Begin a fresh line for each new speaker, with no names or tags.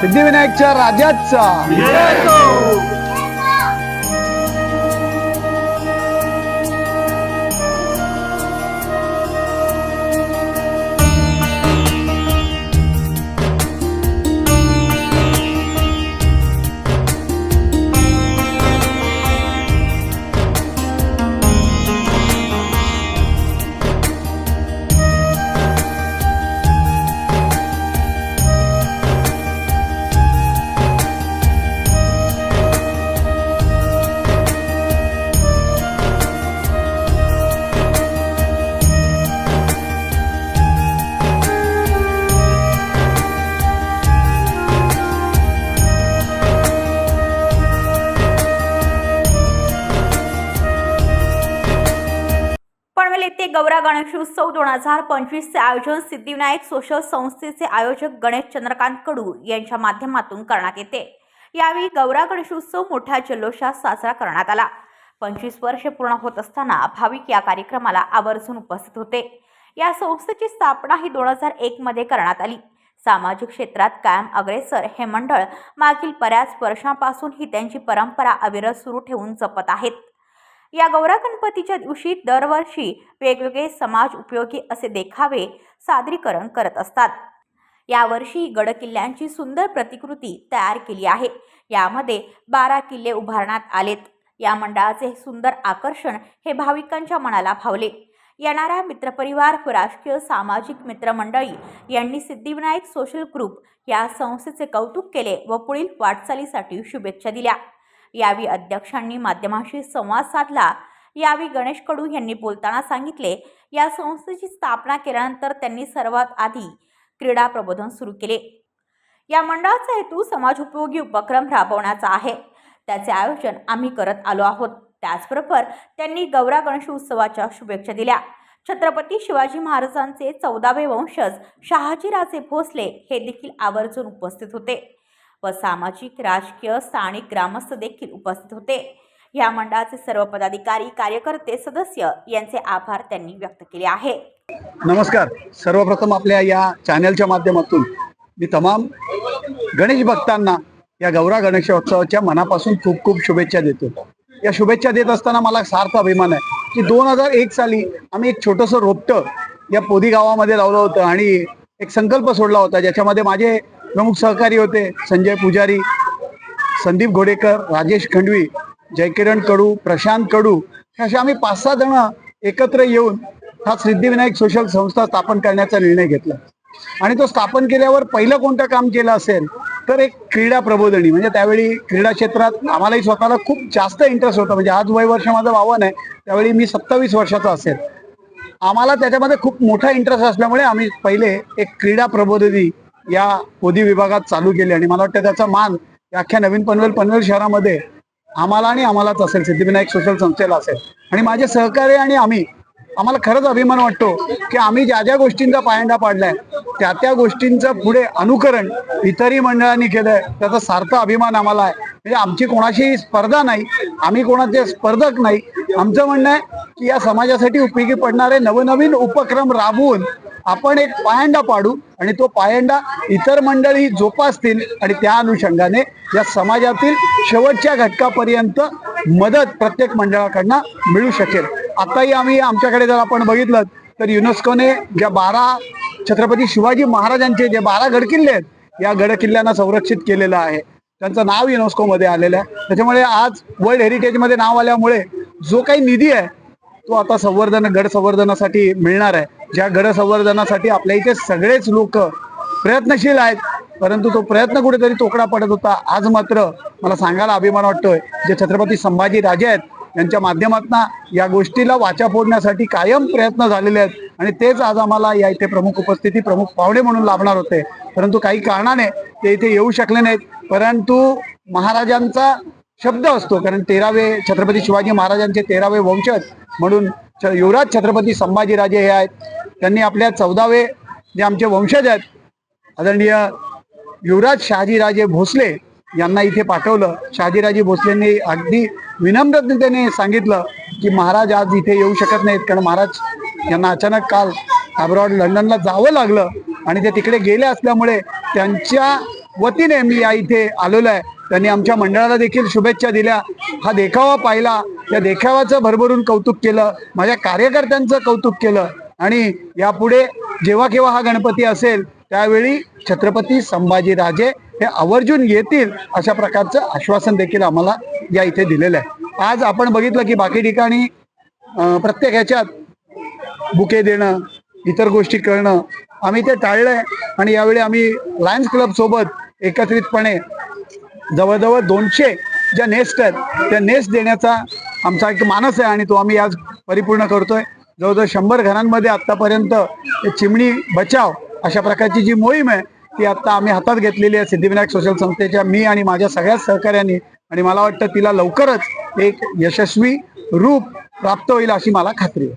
सिद्धिविनायकच्या राजाचा.
पनवेल येथे गौरा गणेशोत्सव दोन हजार पंचवीसचे आयोजन सिद्धिविनायक सोशल संस्थेचे आयोजक गणेश चंद्रकांत कडू यांच्या माध्यमातून करण्यात येते. यावेळी गौरा गणेशोत्सव मोठ्या जल्लोषात साजरा करण्यात आला. पंचवीस वर्षे पूर्ण होत असताना भाविक या कार्यक्रमाला आवर्जून उपस्थित होते. या संस्थेची स्थापना ही दोन हजार एकमध्ये करण्यात आली. सामाजिक क्षेत्रात कायम अग्रेसर हे मंडळ मागील बऱ्याच वर्षांपासून ही त्यांची परंपरा अविरत सुरू ठेवून जपत आहेत. या गौरा गणपतीच्या दिवशी दरवर्षी वेगवेगळे समाज उपयोगी असे देखावे सादरीकरण करत असतात. यावर्षी गडकिल्ल्यांची सुंदर प्रतिकृती तयार केली आहे. यामध्ये बारा किल्ले उभारण्यात आलेत. या मंडळाचे सुंदर आकर्षण हे भाविकांच्या मनाला भावले. येणाऱ्या मित्रपरिवार व राजकीय सामाजिक मित्रमंडळी यांनी सिद्धिविनायक सोशल ग्रुप या संस्थेचे कौतुक केले व पुढील वाटचालीसाठी शुभेच्छा दिल्या. यावेळी अध्यक्षांनी माध्यमांशी संवाद साधला. यावेळी गणेश कडू यांनी बोलताना सांगितले या संस्थेची स्थापना केल्यानंतर त्यांनी सर्वात आधी क्रीडा प्रबोधन सुरू केले. या मंडळाचा हेतू समाजोपयोगी उपक्रम राबवण्याचा आहे. त्याचे आयोजन आम्ही करत आलो आहोत. त्याचबरोबर त्यांनी गौरा गणेश उत्सवाच्या शुभेच्छा दिल्या. छत्रपती शिवाजी महाराजांचे चौदावे वंशज शहाजीराजे भोसले हे देखील आवर्जून उपस्थित होते. व सामाजिक राजकीय स्थानिक ग्रामस्थ देखील उपस्थित होते. या मंडळाचे सर्व पदाधिकारी कार्यकर्ते सदस्य यांचे आभार त्यांनी व्यक्त केले आहे.
नमस्कार. सर्वप्रथम आपल्या या चॅनलच्या माध्यमातून मी तमाम गणेश भक्तांना या गौरा गणेशोत्सवाच्या मनापासून खूप खूप शुभेच्छा देतो. या शुभेच्छा देत असताना मला सार्थ अभिमान आहे की दोन हजार एक साली आम्ही एक छोटंसं रोपटं या पोदी गावामध्ये लावलं होतं आणि एक संकल्प सोडला होता ज्याच्यामध्ये माझे प्रमुख सहकारी होते संजय पुजारी संदीप घोडेकर राजेश खंडवी जयकिरण कडू प्रशांत कडू. हे असे आम्ही पाच सहा जण एकत्र येऊन हा सिद्धिविनायक सोशल संस्था स्थापन करण्याचा निर्णय घेतला. आणि तो स्थापन केल्यावर पहिलं कोणतं काम केलं असेल तर एक क्रीडा प्रबोधनी. म्हणजे त्यावेळी क्रीडा क्षेत्रात आम्हालाही स्वतःला खूप जास्त इंटरेस्ट होता. म्हणजे आज वय वर्ष माझं बावन आहे त्यावेळी मी सत्तावीस वर्षाचा असेल. आम्हाला त्याच्यामध्ये खूप मोठा इंटरेस्ट असल्यामुळे आम्ही पहिले एक क्रीडा प्रबोधनी या पोदी विभागात चालू केली आणि मला वाटतं त्याचा मान अख्ख्या नवीन पनवेल पनवेल शहरामध्ये आम्हाला आणि आम्हालाच असेल. सिद्धिविनायक सोशल संस्थेला असेल. आणि माझे सहकारी आणि आम्ही आम्हाला खरंच अभिमान वाटतो की आम्ही ज्या ज्या गोष्टींचा पायंडा पाडलाय त्या त्या गोष्टींचं पुढे अनुकरण इतरही मंडळांनी केलंय. त्याचा सार्थ अभिमान आम्हाला आहे. म्हणजे आमची कोणाशी स्पर्धा नाही आम्ही कोणाचे स्पर्धक नाही. आमचं म्हणणं आहे की या समाजासाठी उपयोगी पडणारे नवनवीन उपक्रम राबवून आपण एक पायंडा पाडू आणि तो पायंडा इतर मंडळी जोपासतील आणि त्या अनुषंगाने या समाजातील शेवटच्या घटकापर्यंत मदत प्रत्येक मंडळाकडनं मिळू शकेल. आताही आम्ही आमच्याकडे जर आपण बघितलं तर युनेस्कोने ज्या बारा छत्रपती शिवाजी महाराजांचे जे बारा गडकिल्ले आहेत या गडकिल्ल्यांना संरक्षित केलेलं आहे. त्यांचं नाव युनेस्कोमध्ये आलेलं आहे. त्याच्यामुळे आज वर्ल्ड हेरिटेजमध्ये नाव आल्यामुळे जो काही निधी आहे तो आता संवर्धन गड संवर्धनासाठी मिळणार आहे. ज्या गड संवर्धनासाठी आपल्या इथे सगळेच लोक प्रयत्नशील आहेत परंतु तो प्रयत्न कुठेतरी तोकडा पडत होता. आज मात्र मला सांगायला अभिमान वाटतोय जे छत्रपती संभाजी राजे आहेत यांच्या माध्यमातून या गोष्टीला वाचा फोडण्यासाठी कायम प्रयत्न झालेले आहेत. आणि तेच आज आम्हाला या इथे प्रमुख उपस्थिती प्रमुख पाहुणे म्हणून लाभणार होते. परंतु काही कारणाने ते इथे येऊ शकले नाहीत. परंतु महाराजांचा शब्द असतो. कारण तेरावे छत्रपती शिवाजी महाराजांचे तेरावे वंशज म्हणून छ- युवराज छत्रपती संभाजीराजे हे आहेत. त्यांनी आपल्या चौदावे जे आमचे वंशज आहेत आदरणीय युवराज शहाजीराजे भोसले यांना इथे पाठवलं. शहाजीराजे भोसलेंनी अगदी विनम्रतेने सांगितलं की महाराज आज इथे येऊ शकत नाहीत. कारण महाराज यांना अचानक काल अब्रॉड लंडनला जावं लागलं आणि ते तिकडे गेले असल्यामुळे त्यांच्या वतीने मी या इथे आलेलो आहे. त्यांनी आमच्या मंडळाला देखील शुभेच्छा दिल्या. हा देखावा पाहिला. त्या देखाव्याचं भरभरून कौतुक केलं. माझ्या कार्यकर्त्यांचं कौतुक केलं. आणि यापुढे जेव्हा केव्हा हा गणपती असेल त्यावेळी छत्रपती संभाजीराजे हे आवर्जून येतील अशा प्रकारचं आश्वासन देखील आम्हाला या इथे दिलेलं आहे. आज आपण बघितलं की बाकी ठिकाणी प्रत्येक ह्याच्यात बुके देणं इतर गोष्टी करणं आम्ही ते टाळलंय. आणि यावेळी आम्ही लायन्स क्लब सोबत एकत्रितपणे जवळजवळ दोनशे ज्या नेस्ट आहेत त्या नेस्ट देण्याचा आमचा एक मानस आहे आणि तो आम्ही आज परिपूर्ण करतोय. जवळजवळ शंभर घरांमध्ये आत्तापर्यंत चिमणी बचाव अशा प्रकारची जी मोहीम आहे ती आता आम्ही हातात घेतलेली आहे. सिद्धिविनायक सोशल संस्थेच्या मी आणि माझ्या सगळ्याच सहकार्यांनी आणि मला वाटतं तिला लवकरच एक यशस्वी रूप प्राप्त होईल अशी मला खात्री आहे.